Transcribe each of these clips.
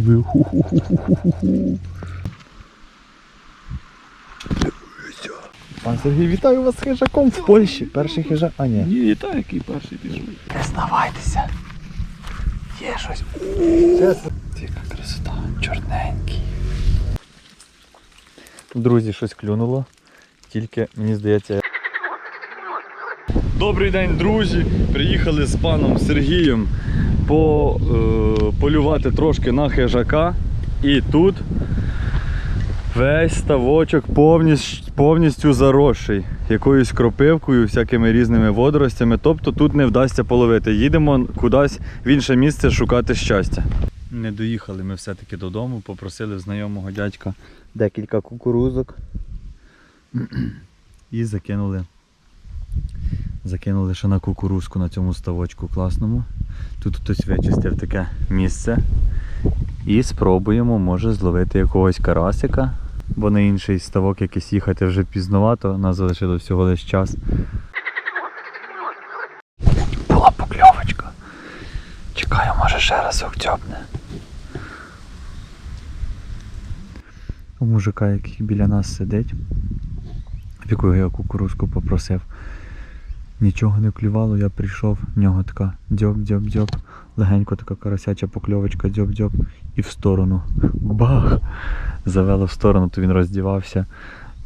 диви. Ху-ху-ху-ху-ху. Пан Сергій, вітаю вас з хижаком в Польщі. Перший хижак. А ні. Ні, і так, який перший пішов. Не здавайтеся. Є щось. Яка красота, чорненький. Друзі, щось клюнуло. Тільки мені здається. Добрий день, друзі! Приїхали з паном Сергієм по, е, полювати трошки на хижака. І тут весь ставочок повністю, повністю заросший якоюсь кропивкою, всякими різними водоростями. Тобто тут не вдасться половити. Їдемо кудись в інше місце шукати щастя. Не доїхали ми все-таки додому, попросили в знайомого дядька декілька кукурузок і закинули. Закинули ще на кукурузку на цьому ставочку класному. Тут хтось вичистив таке місце. І спробуємо, може, зловити якогось карасика, бо на інший ставок якийсь їхати вже пізновато, нас залишилось всього лише час. Була покльовочка. Чекаю, може ще разок дзьобне. У мужика, який біля нас сидить, якого я кукурузку попросив. Нічого не клювало, я прийшов, в нього така дзьоб-дзьоб-дзьоб, легенько така карасяча покльовочка, дзьоб-дзьоб і в сторону. Бах! Завело в сторону, то він роздівався,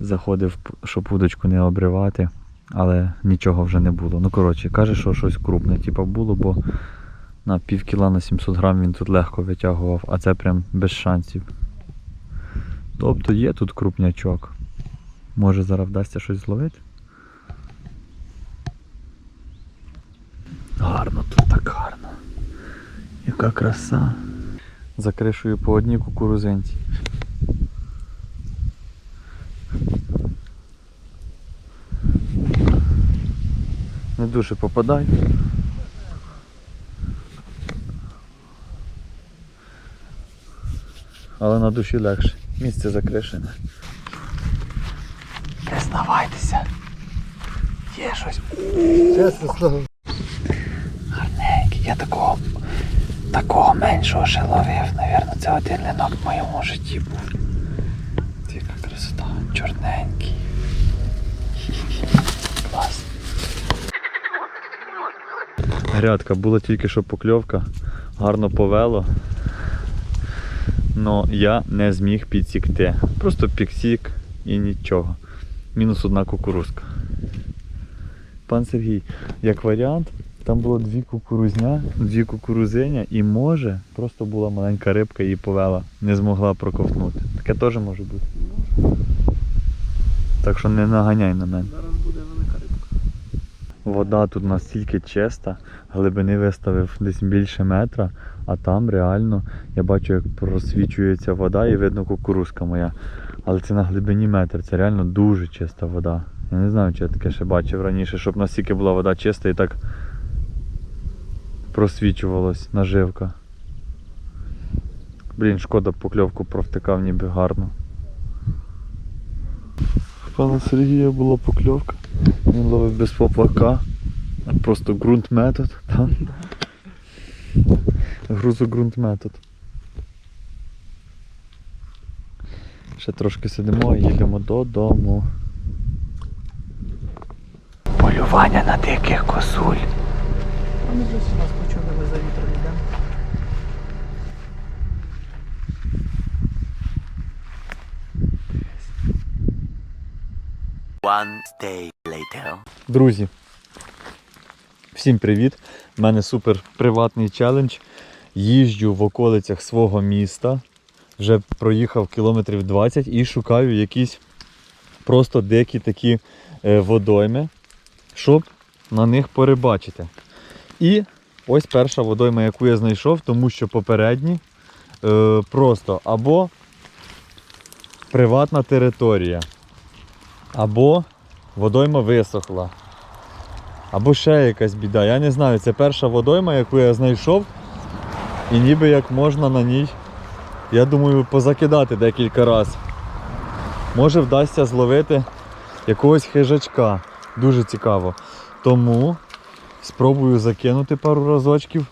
заходив, щоб удочку не обривати, але нічого вже не було. Ну, коротше, каже, що щось крупне, типу, було, бо на пів кіла на 700 грам він тут легко витягував, а це прям без шансів. Тобто є тут крупнячок. Може зараз вдасться щось зловити? Гарно тут так гарно. Яка краса. За кришею по одній кукурузинці. Не дуже попадаю. Але на душі легше. Місце закришене. Не здавайтеся. Є щось. Я такого такого меншого ще ловив. Навірно, це один линок в моєму житті був. Яка красота. Чорненький. Клас. Грядка, була тільки що покльовка, гарно повело. Но я не зміг підсікти. Просто підсік і нічого. Мінус одна кукурузка. Пан Сергій, як варіант, там було дві кукурузня, дві кукурузиня і може просто була маленька рибка і повела, не змогла проковтнути. Таке теж може бути. Так що не наганяй на мене. Зараз буде велика рибка. Вода тут настільки чиста, глибини виставив десь більше метра, а там реально я бачу, як просвічується вода і видно кукурузка моя. Але це на глибині метр, це реально дуже чиста вода. Я не знаю, чи я таке ще бачив раніше, щоб настільки була вода чиста і так просвічувалась наживка. Блін, шкода покльовку провтикав ніби гарно. В пана Сергія була покльовка. Він ловив без поплака. Просто ґрунт метод. Там. Грузоґрунт метод. Ще трошки сидимо і їдемо додому. Полювання на диких косуль. За вітром. One day later. Друзі, всім привіт! У мене супер приватний челендж. Їжджу в околицях свого міста. Вже проїхав кілометрів 20 і шукаю якісь просто дикі такі е, водойми, щоб на них порибачити. І ось перша водойма, яку я знайшов, тому що попередні е, просто або приватна територія, або водойма висохла. Або ще якась біда. Я не знаю, це перша водойма, яку я знайшов. І ніби як можна на ній, я думаю, позакидати декілька разів. Може вдасться зловити якогось хижачка. Дуже цікаво. Тому спробую закинути пару разочків.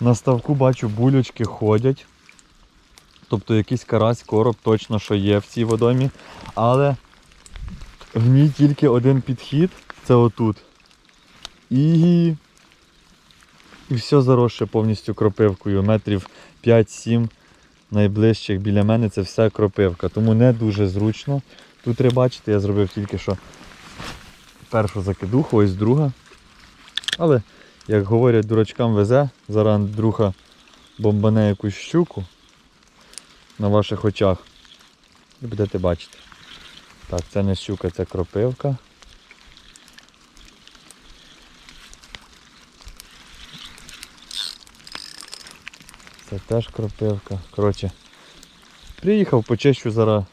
На ставку бачу, булючки ходять. Тобто якийсь карась, короб точно що є в цій водоймі. Але в ній тільки один підхід це отут. І, і все заросше повністю кропивкою. Метрів 5-7 найближчих біля мене це все кропивка. Тому не дуже зручно. Тут рибачити я зробив тільки що першу закидуху, ось друга. Але, як говорять, дурачкам везе, зараз Андрюха бомбане якусь щуку на ваших очах. І будете бачити. Так, це не щука, це кропивка. Це теж кропивка. Коротше, приїхав, почищу зараз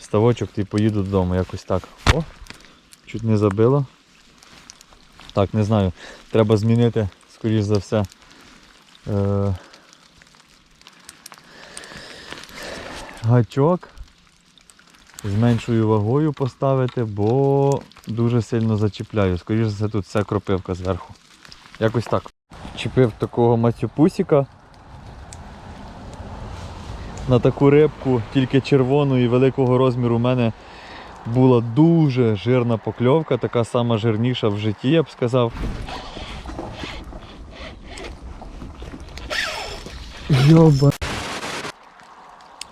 ставочок і поїду додому. Якось так. О, чуть не забило. Так, не знаю. Треба змінити, скоріш за все. Е- гачок з меншою вагою поставити, бо дуже сильно зачіпляю. Скоріше за все тут вся кропивка зверху. Якось так. Чіпив такого матюпусіка. На таку рибку, тільки червону і великого розміру у мене була дуже жирна покльовка, така сама жирніша в житті, я б сказав. Йоба.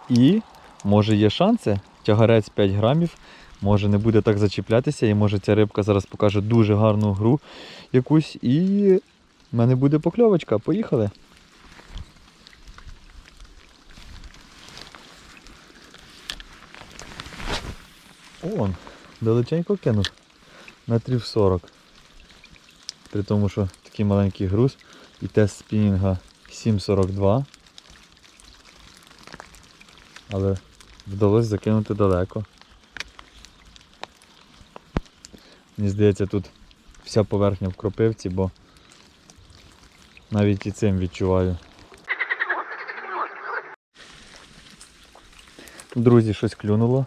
І може є шанси, тягарець 5 грамів, може не буде так зачіплятися, і може ця рибка зараз покаже дуже гарну гру якусь, і в мене буде покльовочка. Поїхали. О, далеченько кинув. Метрів 40. При тому, що такий маленький груз і тест спінінга 7,42. Але вдалося закинути далеко. Мені здається, тут вся поверхня в кропивці, бо навіть і цим відчуваю. Друзі, щось клюнуло.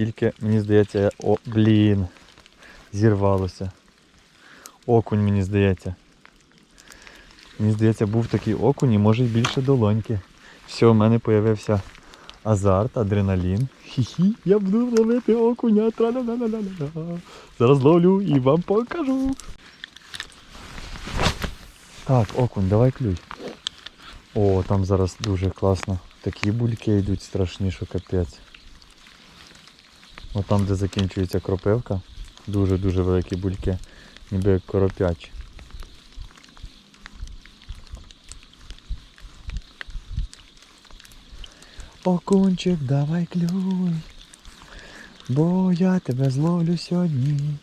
Тільки мені здається, я- о, блін, зірвалося. Окунь, мені здається. Мені здається, був такий окунь і може й більше долоньки. Все, в мене з'явився азарт, адреналін. Хі-хі, я буду ловити окуня. Зараз ловлю і вам покажу. Так, окунь, давай клюй. О, там зараз дуже класно. Такі бульки йдуть страшні, що капець. О, там, де закінчується кропивка, дуже-дуже великі бульки, ніби як коропячі. Окунчик, давай клюй, бо я тебе зловлю сьогодні.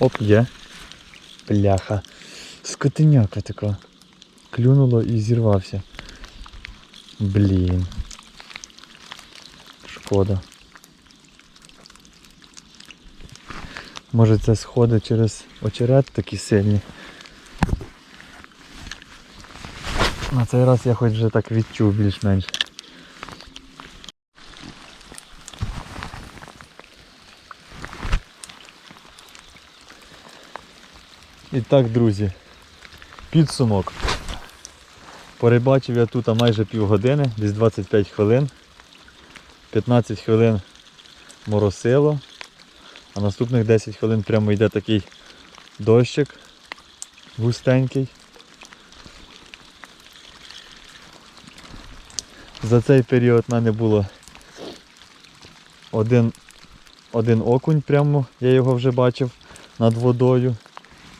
Оп, є. Бляха. Скотиняка така. Клюнуло і зірвався. Блін. Шкода. Може це сходи через очерет такі сильні. На цей раз я хоч вже так відчув більш-менш. І так, друзі, підсумок. Порибачив я тут майже півгодини, десь 25 хвилин. 15 хвилин моросило, а наступних 10 хвилин прямо йде такий дощик густенький. За цей період в мене було один, один окунь прямо, я його вже бачив над водою.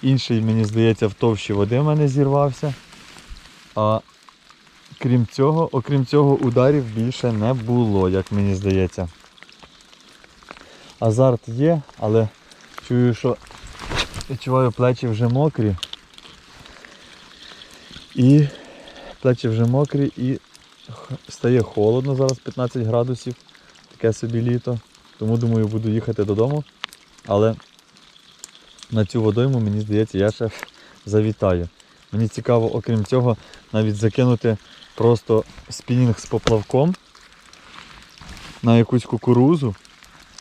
Інший, мені здається, в товщі води в мене зірвався. А крім цього, окрім цього, ударів більше не було, як мені здається. Азарт є, але чую, що відчуваю плечі вже мокрі. І плечі вже мокрі і стає холодно, зараз 15 градусів, таке собі літо. Тому думаю, буду їхати додому. Але на цю водойму, мені здається, я ще завітаю. Мені цікаво, окрім цього, навіть закинути просто спінінг з поплавком на якусь кукурузу.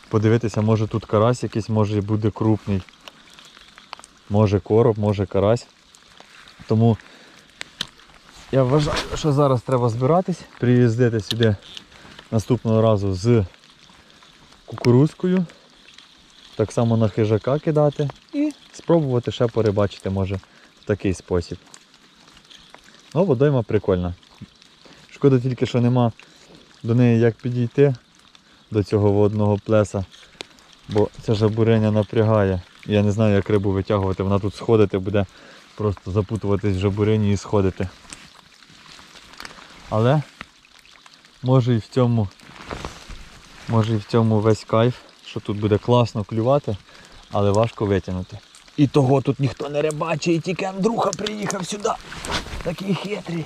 Подивитися, може тут карась якийсь може буде крупний. може короб, може карась. Тому я вважаю, що зараз треба збиратись, приїздити сюди наступного разу з кукурузкою, так само на хижака кидати і спробувати ще порибачити може в такий спосіб. Ну, водойма прикольна. Шкода тільки, що нема до неї як підійти до цього водного плеса, бо це жабуреня напрягає. Я не знаю, як рибу витягувати, вона тут сходити буде, просто запутуватись в жабурині і сходити. Але може і в цьому, може і в цьому весь кайф, що тут буде класно клювати, але важко витягнути. І того тут ніхто не рибачить, тільки Андрюха приїхав сюди. Такий хитрий.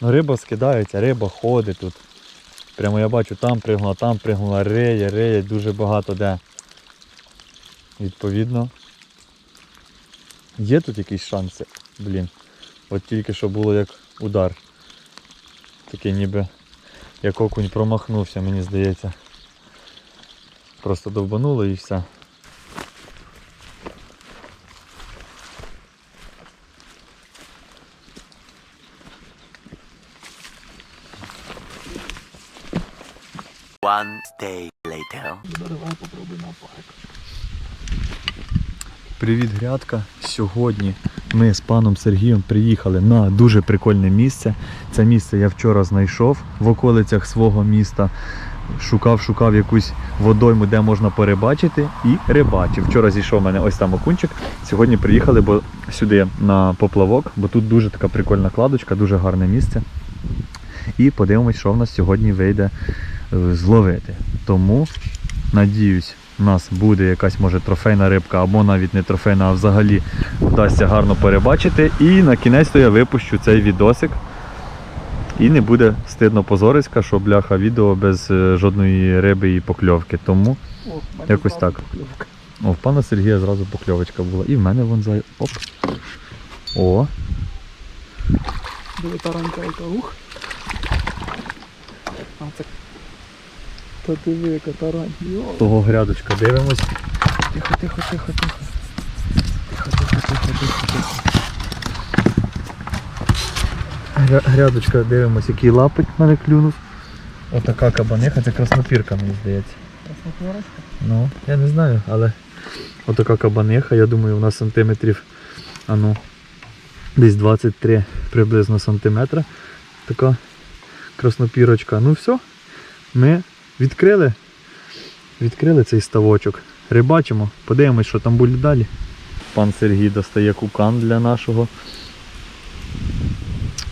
Ну риба скидається, риба ходить тут. Прямо я бачу, там пригнула, там пригнула, реє, реє, дуже багато де. Відповідно. Є тут якісь шанси, блін. От тільки що було як удар. Такий ніби як окунь промахнувся, мені здається. Просто довбануло і все. One day later. Давай попробуй на. Привіт, грядка. Сьогодні ми з паном Сергієм приїхали на дуже прикольне місце. Це місце я вчора знайшов в околицях свого міста. Шукав, шукав якусь водойму, де можна порибачити, і рибачив. Вчора зійшов у мене ось там окунчик. Сьогодні приїхали бо сюди на поплавок, бо тут дуже така прикольна кладочка, дуже гарне місце. І подивимось, що в нас сьогодні вийде зловити. Тому надіюсь, у нас буде якась може трофейна рибка, або навіть не трофейна, а взагалі вдасться гарно перебачити. І на кінець то я випущу цей відосик. І не буде стидно позориська, що бляха відео без е, жодної риби і покльовки. Тому О, Якось так. покльовка. о, в пана Сергія зразу покльовочка була. І в мене вон зай. Оп. О, Диви таранька яка ух. А це. Та диви, яка тарань. Того грядочка дивимось. Тихо, тихо, тихо, тихо. Тихо, тихо, тихо, тихо, тихо. Гря- Грядочка дивимось, який лапик мене клюнув. Отака кабаниха, це краснопірка, мені здається. Краснопірочка? Ну, я не знаю, але отака кабаниха, я думаю, вона сантиметрів, а ну, десь 23 приблизно сантиметра. Така краснопірочка. Ну все, ми відкрили. Відкрили цей ставочок. Рибачимо, подивимось, що там буде далі. Пан Сергій достає кукан для нашого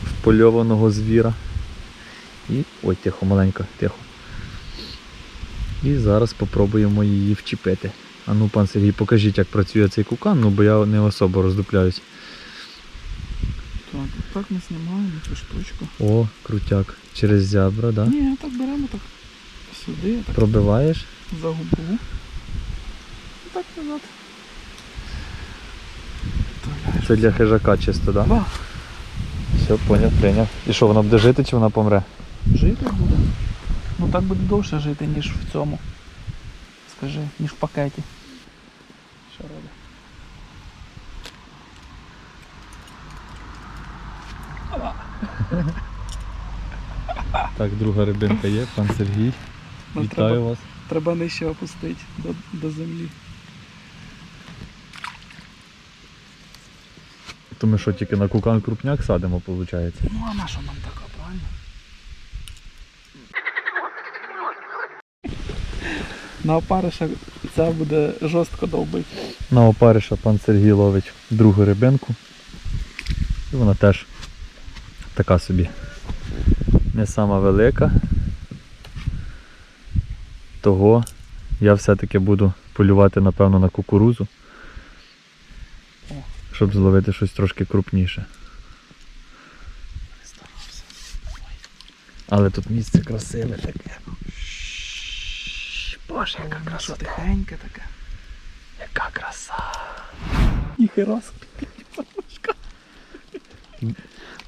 впольованого звіра. І... Ой, тихо, маленько, тихо. І зараз спробуємо її вчепити. А ну, пан Сергій, покажіть, як працює цей кукан, ну бо я не особо роздупляюсь. Так, так ми знімаємо цю штучку. О, крутяк. Через зябра, да? Ні, так беремо так сюди, так Пробиваєш. за губу. Так назад. Це для хижака чисто, да? Да, Все, поняв, прийняв. І що, вона буде жити чи вона помре? жити буде. Ну так буде довше жити, ніж в цьому. Скажи, ніж в пакеті. Що робить? Так, друга рибинка є, пан Сергій. Вітаю треба, вас. треба нижче опустити до, до землі. То ми що, тільки на кукан крупняк садимо, виходить? Ну а на що нам така, правильно? На опариша ця буде жорстко довбити. На опариша пан Сергій ловить другу рибинку. І вона теж така собі. Не сама велика. Того я все-таки буду полювати, напевно, на кукурузу. Щоб зловити щось трошки крупніше. Але тут місце красиве таке. Боже, яка красота. Тихеньке таке. Яка краса. Ніхера.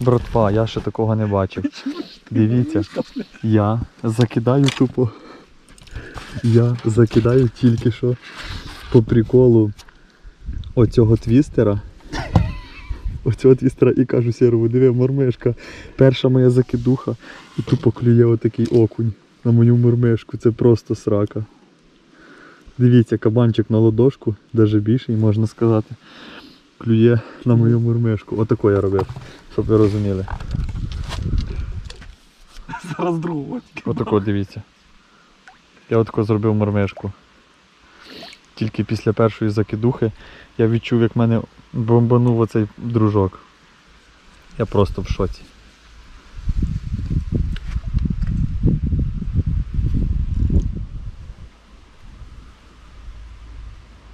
Братва, я ще такого не бачив. Дивіться, я закидаю тупо. Я закидаю тільки що по приколу оцього твістера. Оцього твістера і кажу Сєрову, диви, мормишка. Перша моя закидуха і тупо клює отакий окунь на мою мормишку. Це просто срака. Дивіться, кабанчик на ладошку, навіть більший, можна сказати. Клює на мою мурмишку. Отако я робив, щоб ви розуміли. Зараз другого. Отако дивіться. Я отако зробив мурмишку. Тільки після першої закидухи я відчув, як мене бомбанув оцей дружок. Я просто в шоці.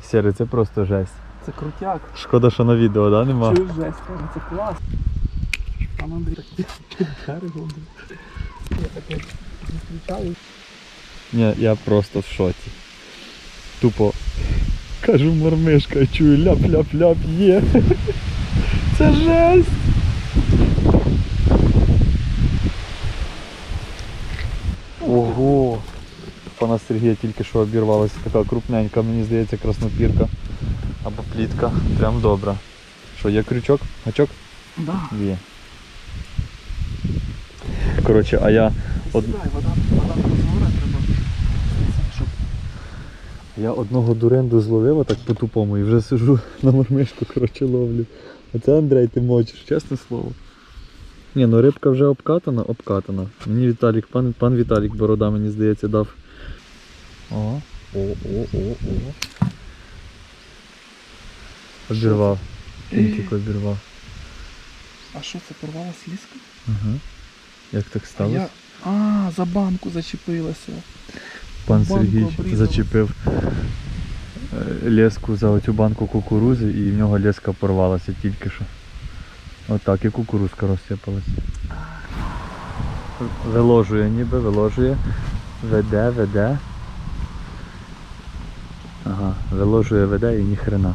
Сірий, це просто жесть. Це крутяк. Шкода, що на відео, да, нема? Чуєш жесть, каже, це клас. Пан Андрій так під берегом. Я таке зустрічаю. Ні, я просто в шоці. Тупо кажу мормишка, чую ляп-ляп-ляп є. Це жесть. Ого! Пана Сергія тільки що обірвалася така крупненька, мені здається, краснопірка. Або плітка. Прям добра. Що, є крючок? Гачок? Да. Є. Коротше, а я Од- Сідай, вода, вода прозора, треба. Щоб Я одного дуренду зловив а так по-тупому і вже сижу на мормишку, коротше, ловлю. А це Андрей, ти мочиш, чесне слово. Ні, ну рибка вже обкатана, обкатана. Мені Віталік, пан, пан Віталік Борода, мені здається, дав. О, о, о, о, о. Обірвав. Він тільки обірвав. А що це порвалась ліска? Ага. Як так А сталося? я. А, за банку зачепилася. Пан Сергій зачепив е, леску за оцю банку кукурузи і в нього леска порвалася тільки що. Отак і кукурузка розсипалася. Виложує ніби, виложує. Веде, веде. Ага, виложує, веде і ніхрена.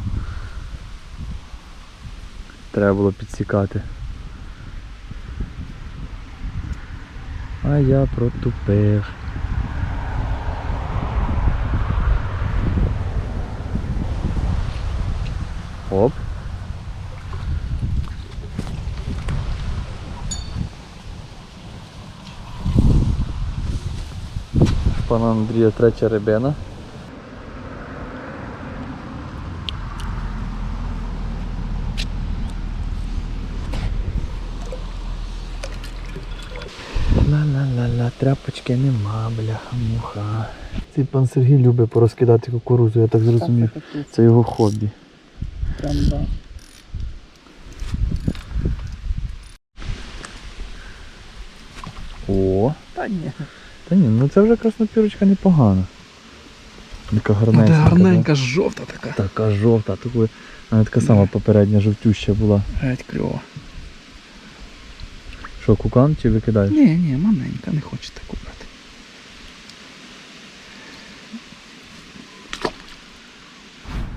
Треба було підсікати. А я протупив. Оп. Пана Андрія третя рибина. Ла-ла-ла-ла, тряпочки нема, бляха муха. Цей пан Сергій любить порозкидати кукурузу, я так зрозумів. Це його хобі. Прям да. О, Та ні. та ні, ну це вже краснопірочка непогана. Така Ну, гарненька. де гарненька, жовта така. Така жовта, такою, вона така сама попередня жовтюща була. Геть кльово. Що, кукан чи викидаєш? Ні, ні, маленька, не хоче таку брати.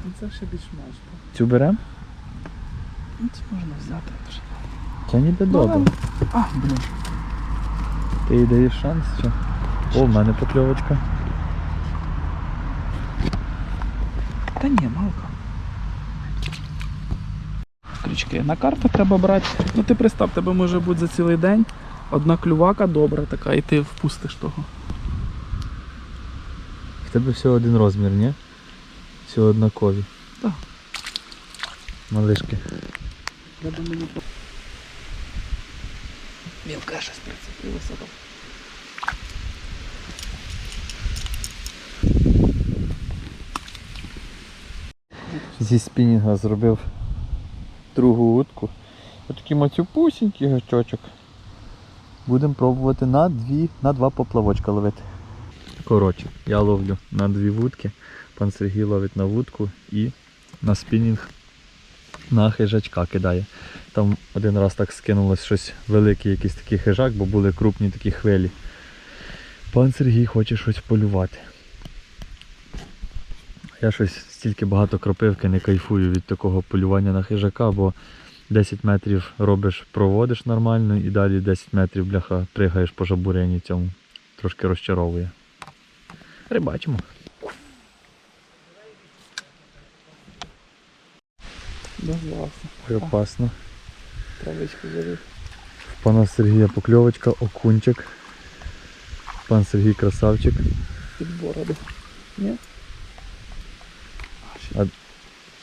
Ну, Це ще більш-менш. Цю берем? Ну, це можна взяти вже. Це ніби добре. Ну, А, блін. Ти їй даєш шанс чи? О, в мене покльовочка. Та ні, малка. Крючки. На карту треба брати. Ну ти представ, тебе може бути за цілий день одна клювака добра така, і ти впустиш того. В тебе всього один розмір, ні? Всі однакові. Так. Малишки. Я думаю, не Мілка щось прицепилася там. Зі спінінга зробив другу утку. Отакий мацюпусінький гачочок. Будемо пробувати на дві, на два поплавочка ловити. Коротше, я ловлю на дві вудки. Пан Сергій ловить на вудку і на спінінг на хижачка кидає. Там один раз так скинулось щось великий якийсь такий хижак, бо були крупні такі хвилі. Пан Сергій хоче щось полювати. Я щось стільки багато кропивки не кайфую від такого полювання на хижака, бо 10 метрів робиш, проводиш нормально і далі 10 метрів бляха пригаєш по жабурені цьому. Трошки розчаровує. Рибачимо. Дозвався. Ой, опасно. Травичку залив. В пана Сергія покльовочка, окунчик. Пан Сергій красавчик. Під бороду. Ні? А-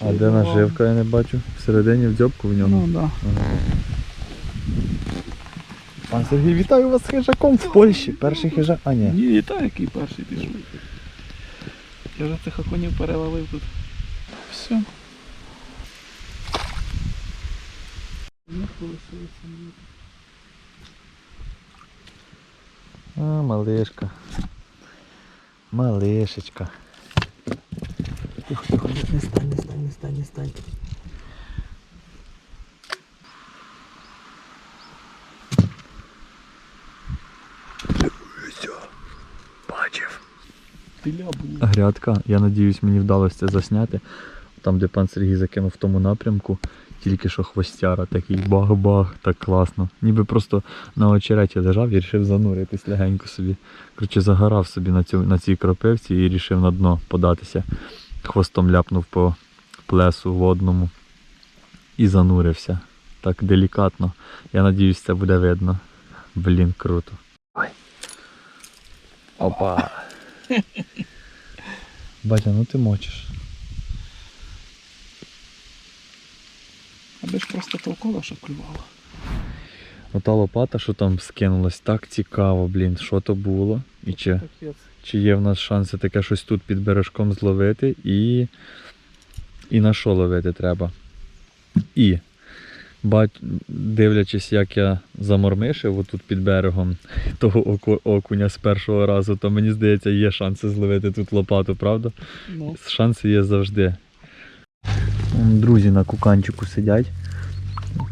А де наживка, я не бачу. Всередині в дзьобку в Ну ньому. так. Да. Ага. Пан Сергій, вітаю вас з хижаком в Польщі. Перший хижак. А ні. Ні, і так, який перший пішов. Я вже цих окунів переловив тут. Все. Полишилося ні. А, малишка. Малишечка. Тихо, тихо, не- не стань, не стань, не стань, не стань. Бачив. Грядка, я надіюсь, мені вдалося це засняти. Там, де пан Сергій закинув в тому напрямку, тільки що хвостяра, такий бах-бах, так класно. Ніби просто на очереті лежав і вирішив зануритись легенько собі. Коротше, загорав собі на, цю, на цій кропивці і вирішив на дно податися. Хвостом ляпнув по плесу водному і занурився. Так делікатно. Я надіюсь, це буде видно. Блін, круто. Ой. Опа. Батя, ну ти мочиш. Аби ж просто толково, щоб клювало. Ота лопата, що там скинулась, так цікаво, блін, що то було. І чи, чи є в нас шанси таке щось тут під бережком зловити і. І на що ловити треба. І, бать, дивлячись, як я замормишив отут під берегом того оку- окуня з першого разу, то мені здається, є шанси зловити тут лопату, правда? Ну, Шанси є завжди. Друзі на куканчику сидять.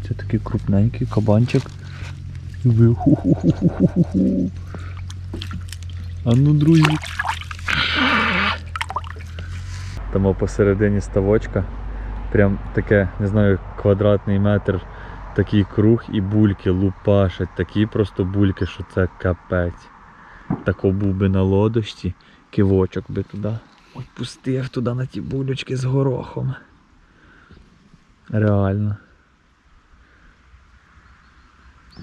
Це такий крупненький кабанчик. А ну, друзі. Там посередині ставочка. Прям таке, не знаю, квадратний метр, такий круг і бульки лупашать. Такі просто бульки, що це капець. Тако був би на лодочці, кивочок би туди. Ой, пустив туди на ті булючки з горохом. Реально.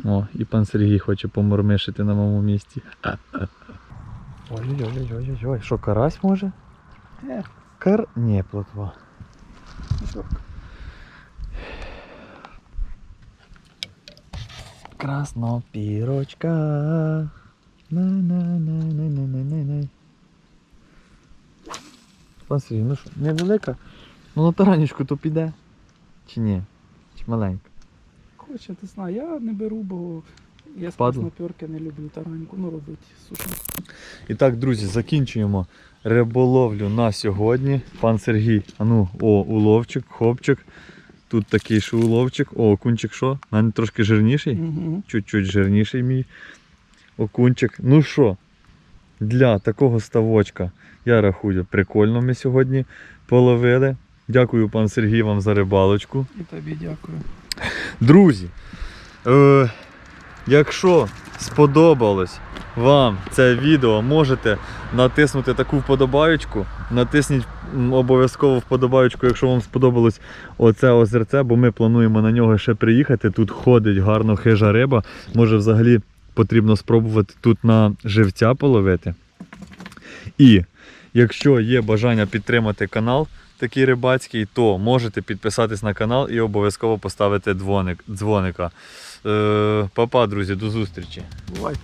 О, і пан Сергій хоче помормишити на моєму місці. Ой-ой-ой-ой-ой. Що, карась може? е, Кар. Ні, плотва. Краснопірочка. На-на-на-на-на-на-на. Пан Сергій, ну що, невелика? Ну на таранічку то піде. Чи ні? Чи маленька? Хоче, ти знаю, я не беру, бо я з Падло? не люблю тараньку, ну робить сушенку. І так, друзі, закінчуємо риболовлю на сьогодні. Пан Сергій, а ну, о, уловчик, хопчик. Тут такий що уловчик. О, окунчик що? У мене трошки жирніший. Угу. Чуть-чуть жирніший мій окунчик. Ну що, для такого ставочка, я рахую, прикольно ми сьогодні половили. Дякую, пан Сергій, вам за рибалочку. І тобі дякую. Друзі, е, якщо сподобалось вам це відео, можете натиснути таку вподобаючку. Натисніть обов'язково вподобаючку, якщо вам сподобалось оце озерце, бо ми плануємо на нього ще приїхати. Тут ходить гарно хижа риба. Може взагалі потрібно спробувати тут на живця половити. І якщо є бажання підтримати канал такий рибацький, то можете підписатись на канал і обов'язково поставити дзвоник, дзвоника. Е, Па-па, друзі, до зустрічі! Бувайте.